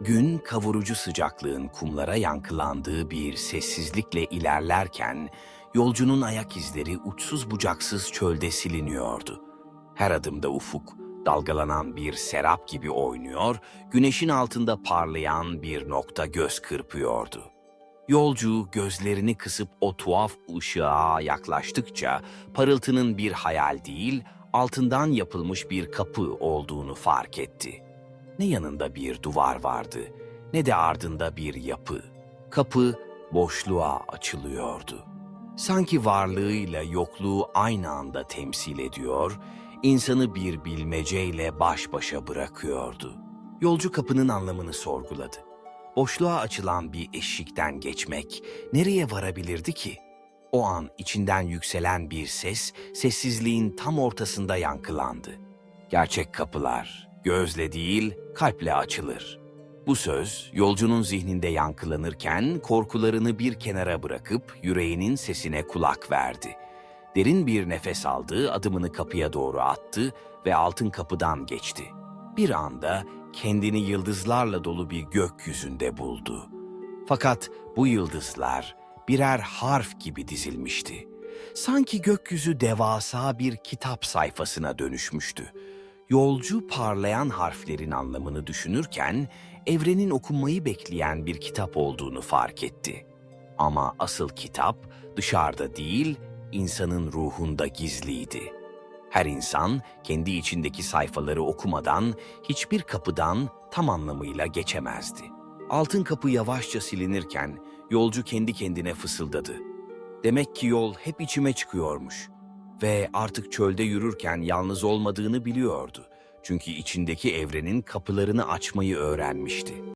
Gün kavurucu sıcaklığın kumlara yankılandığı bir sessizlikle ilerlerken yolcunun ayak izleri uçsuz bucaksız çölde siliniyordu. Her adımda ufuk dalgalanan bir serap gibi oynuyor, güneşin altında parlayan bir nokta göz kırpıyordu. Yolcu gözlerini kısıp o tuhaf ışığa yaklaştıkça parıltının bir hayal değil, altından yapılmış bir kapı olduğunu fark etti. Ne yanında bir duvar vardı, ne de ardında bir yapı. Kapı boşluğa açılıyordu. Sanki varlığıyla yokluğu aynı anda temsil ediyor, insanı bir bilmeceyle baş başa bırakıyordu. Yolcu kapının anlamını sorguladı. Boşluğa açılan bir eşikten geçmek nereye varabilirdi ki? O an içinden yükselen bir ses sessizliğin tam ortasında yankılandı. Gerçek kapılar gözle değil kalple açılır. Bu söz yolcunun zihninde yankılanırken korkularını bir kenara bırakıp yüreğinin sesine kulak verdi. Derin bir nefes aldı, adımını kapıya doğru attı ve altın kapıdan geçti. Bir anda kendini yıldızlarla dolu bir gökyüzünde buldu. Fakat bu yıldızlar birer harf gibi dizilmişti. Sanki gökyüzü devasa bir kitap sayfasına dönüşmüştü. Yolcu parlayan harflerin anlamını düşünürken evrenin okunmayı bekleyen bir kitap olduğunu fark etti. Ama asıl kitap dışarıda değil, insanın ruhunda gizliydi. Her insan kendi içindeki sayfaları okumadan hiçbir kapıdan tam anlamıyla geçemezdi. Altın kapı yavaşça silinirken yolcu kendi kendine fısıldadı. Demek ki yol hep içime çıkıyormuş ve artık çölde yürürken yalnız olmadığını biliyordu. Çünkü içindeki evrenin kapılarını açmayı öğrenmişti.